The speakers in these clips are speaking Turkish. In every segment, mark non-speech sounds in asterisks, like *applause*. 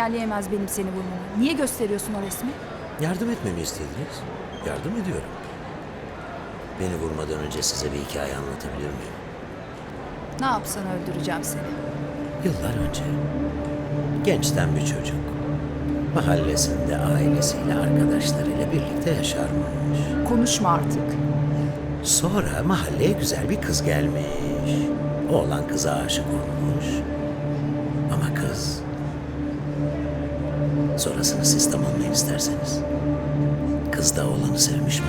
engelleyemez benim seni vurmamı. Niye gösteriyorsun o resmi? Yardım etmemi istediniz. Yardım ediyorum. Beni vurmadan önce size bir hikaye anlatabilir miyim? Ne yapsan öldüreceğim seni. Yıllar önce gençten bir çocuk mahallesinde ailesiyle arkadaşlarıyla birlikte yaşarmış. Konuşma artık. Sonra mahalleye güzel bir kız gelmiş. Oğlan kıza aşık olmuş. Ama kız... Sonrasını siz tamamlayın isterseniz. Kız da oğlanı sevmiş mi?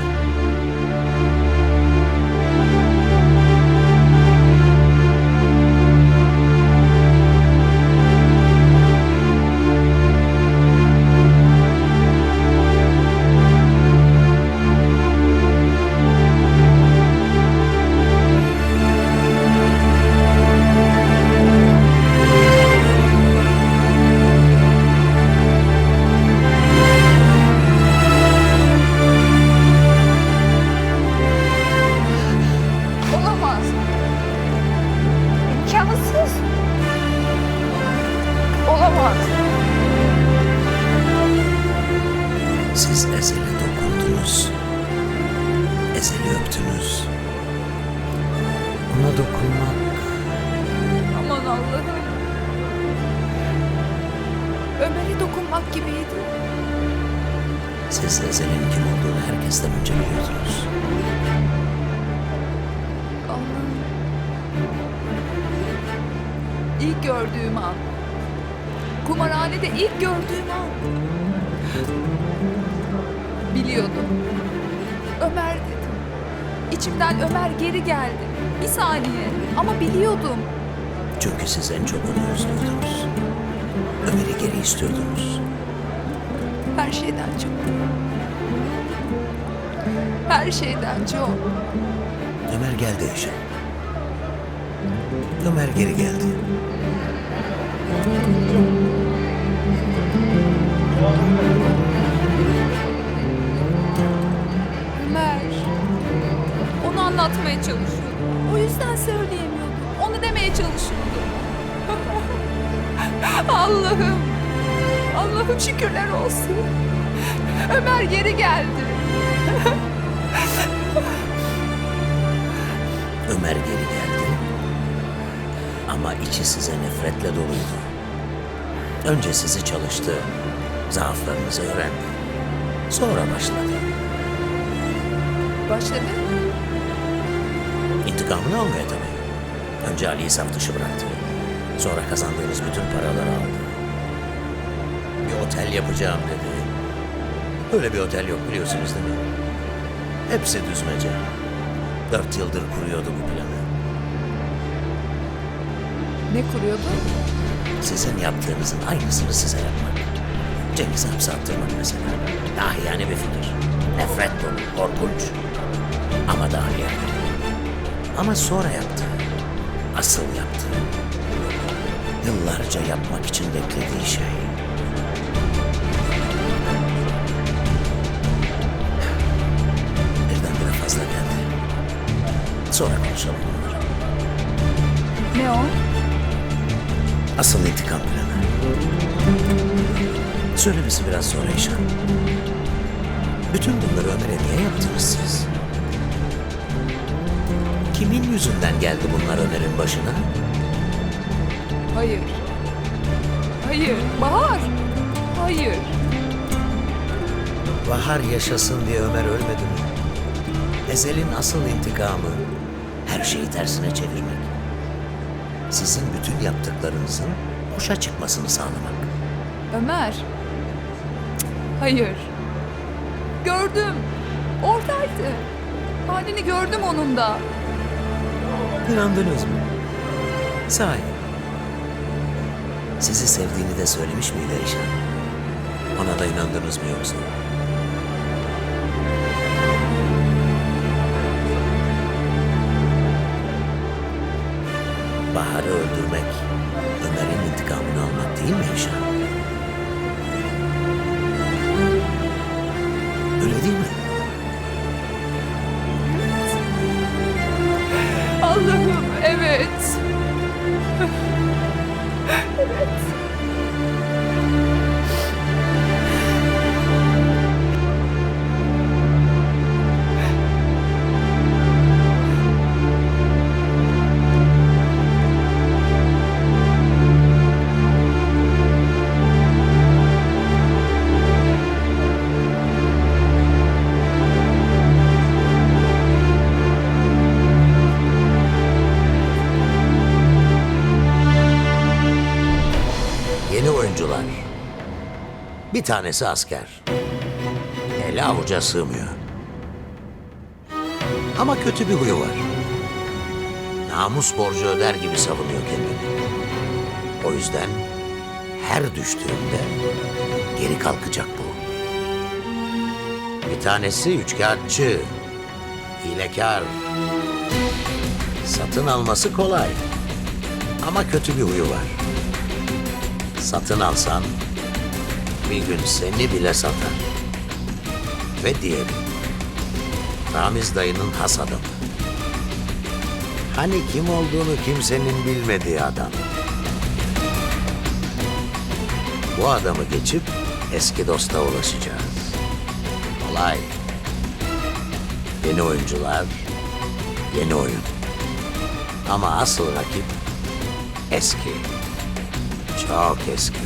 Dokunmak Aman Allah'ım. Ömer'e dokunmak gibiydi. siz Ezel'in kim olduğunu herkesten önce biliyordunuz. Allah'ım. İlk gördüğüm an. Kumarhanede ilk gördüğüm an. Biliyordum. Ömer dedim. İçimden Ömer geri geldi. Saniye ama biliyordum. Çünkü siz en çok onu özlüyordunuz. Ömer'i geri istiyordunuz. Her şeyden çok. Her şeyden çok. Ömer geldi Eşe. Ömer geri geldi. Ömer. Onu anlatmaya çalışıyordum. O yüzden söyleyemiyordum. Onu demeye çalışıyordum. *laughs* Allah'ım. Allah'ım şükürler olsun. Ömer geri geldi. *laughs* Ömer geri geldi. Ama içi size nefretle doluydu. Önce sizi çalıştı. Zaaflarınızı öğrendi. Sonra başladı. Başladı. İntikamını almaya tabii. Önce Ali'yi saf dışı bıraktı. Sonra kazandığınız bütün paraları aldı. Bir otel yapacağım dedi. Öyle bir otel yok biliyorsunuz değil mi? Hepsi düzmece. Dört yıldır kuruyordu bu planı. Ne kuruyordu? Sizin yaptığınızın aynısını size yapmak. Cengiz'i hapse attırmak mesela. Dahi yani bir fikir. Nefret dolu, korkunç. Ama dahi yani. Ama sonra yaptı. Asıl yaptı. Yıllarca yapmak için beklediği şey. Birdenbire fazla geldi. Sonra konuşalım bunları. Ne o? Asıl intikam planı. Söylemesi biraz sonra İşan. Bütün bunları Ömer'e niye yaptınız siz? Kimin yüzünden geldi bunlar Ömer'in başına? Hayır. Hayır. Bahar. Hayır. Bahar yaşasın diye Ömer ölmedi mi? Ezel'in asıl intikamı her şeyi tersine çevirmek. Sizin bütün yaptıklarınızın boşa çıkmasını sağlamak. Ömer. Hayır. Gördüm. Oradaydı. Halini gördüm onun da. İnandınız mı? Sahi. Sizi sevdiğini de söylemiş miydi Eyşan? Ona da inandınız mı yoksa? Bahar'ı öldürmek, Ömer'in intikamını almak değil mi Eyşan? Bir tanesi asker. Eli avuca sığmıyor. Ama kötü bir huyu var. Namus borcu öder gibi savunuyor kendini. O yüzden her düştüğünde geri kalkacak bu. Bir tanesi üçkağıtçı, hilekar. Satın alması kolay. Ama kötü bir huyu var. Satın alsan bir gün seni bile satar. Ve diyelim Ramiz dayının has adamı. Hani kim olduğunu kimsenin bilmediği adam. Bu adamı geçip eski dosta ulaşacağız. Kolay. Yeni oyuncular, yeni oyun. Ama asıl rakip eski. Çok eski.